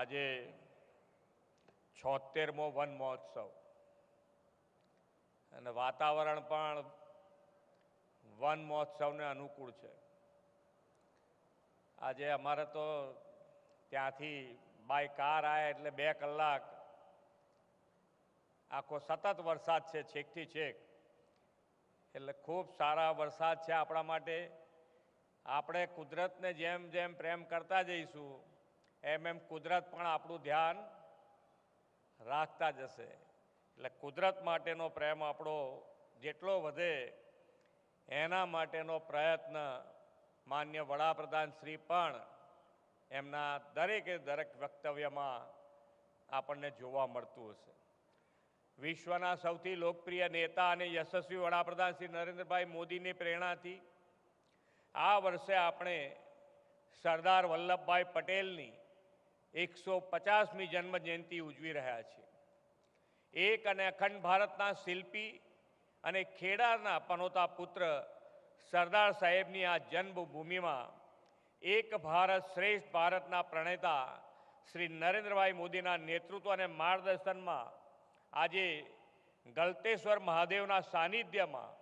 આજે છોતેરમો વન મહોત્સવ. અને વાતાવરણ પણ વન મહોત્સવને અનુકૂળ છે. આજે અમારે તો ત્યાંથી બાય કાર આવે એટલે બે કલાક. આખો સતત વરસાદ છે, છેકથી છેક. એટલે ખૂબ સારા વરસાદ છે આપણા માટે. આપણે કુદરતને જેમ જેમ પ્રેમ કરતા જઈશું એમ એમ કુદરત પણ આપણું ધ્યાન રાખતા જશે. એટલે કુદરત માટેનો પ્રેમ આપણો જેટલો વધે, એના માટેનો પ્રયત્ન માન્ય વડાપ્રધાન શ્રી પણ એમના દરેકે દરેક વક્તવ્યમાં આપણને જોવા મળતું હશે. વિશ્વના સૌથી લોકપ્રિય નેતા અને યશસ્વી વડાપ્રધાન શ્રી નરેન્દ્રભાઈ મોદીની પ્રેરણાથી આ વર્ષે આપણે સરદાર વલ્લભભાઈ પટેલની એકસો પચાસમી જન્મ જયંતિ ઉજવી રહ્યા છીએ એક અને અખંડ ભારતના શિલ્પી અને ખેડાના પનોતા પુત્ર સરદાર સાહેબની આ જન્મભૂમિમાં એક ભારત શ્રેષ્ઠ ભારતના પ્રણેતા શ્રી નરેન્દ્રભાઈ મોદીના નેતૃત્વ અને માર્ગદર્શનમાં આજે ગલતેશ્વર મહાદેવના સાનિધ્યમાં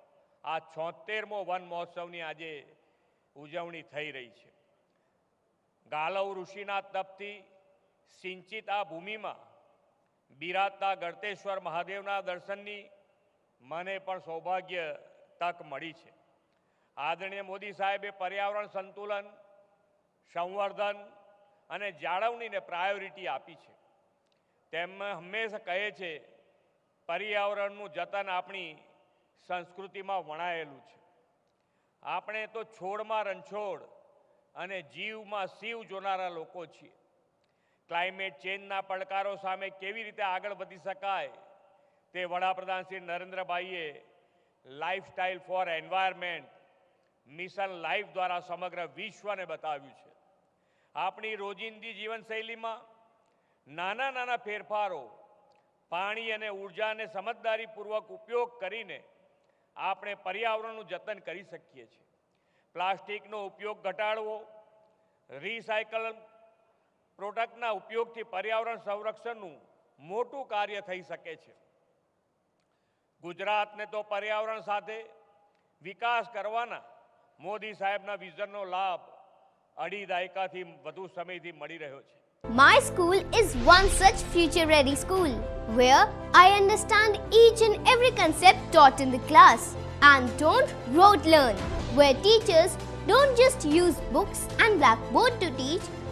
આ છોતેરમો વન મહોત્સવની આજે ઉજવણી થઈ રહી છે. ગાલવ ઋષિના તપથી સિંચિત આ ભૂમિમાં બિરાજતા ગળતેશ્વર મહાદેવના દર્શનની મને પણ સૌભાગ્ય તક મળી છે. આદરણીય મોદી સાહેબે પર્યાવરણ સંતુલન, સંવર્ધન અને જાળવણીને પ્રાયોરિટી આપી છે. તેમ હંમેશા કહે છે, પર્યાવરણનું જતન આપણી સંસ્કૃતિમાં વણાયેલું છે. આપણે તો છોડમાં રણછોડ અને જીવમાં શિવ જોનારા લોકો છીએ. ક્લાઇમેટ ચેન્જના પડકારો સામે કેવી રીતે આગળ વધી શકાય તે વડાપ્રધાન Shri નરેન્દ્રભાઈએ lifestyle for environment mission life દ્વારા સમગ્ર વિશ્વને બતાવ્યું છે. આપણી રોજિંદી જીવનશૈલીમાં નાના નાના ફેરફારો, પાણી અને ઉર્જાને સમજદારીપૂર્વક ઉપયોગ કરીને આપણે પર્યાવરણનું જતન કરી શકીએ છીએ. પ્લાસ્ટિકનો ઉપયોગ ઘટાડવો રિસાયકલ પ્રોડક્ટના ઉપયોગથી પર્યાવરણ સંરક્ષણનું મોટું કાર્ય થઈ શકે છે ગુજરાતને તો પર્યાવરણ સાથે વિકાસ કરવાના મોદી સાહેબના વિઝનનો લાભ અઢી દાયકાથી વધુ સમયથી મળી રહ્યો છે My school is one such future ready school where I understand each and every concept taught in the class and don't rote learn, where teachers don't just use books and blackboard to teach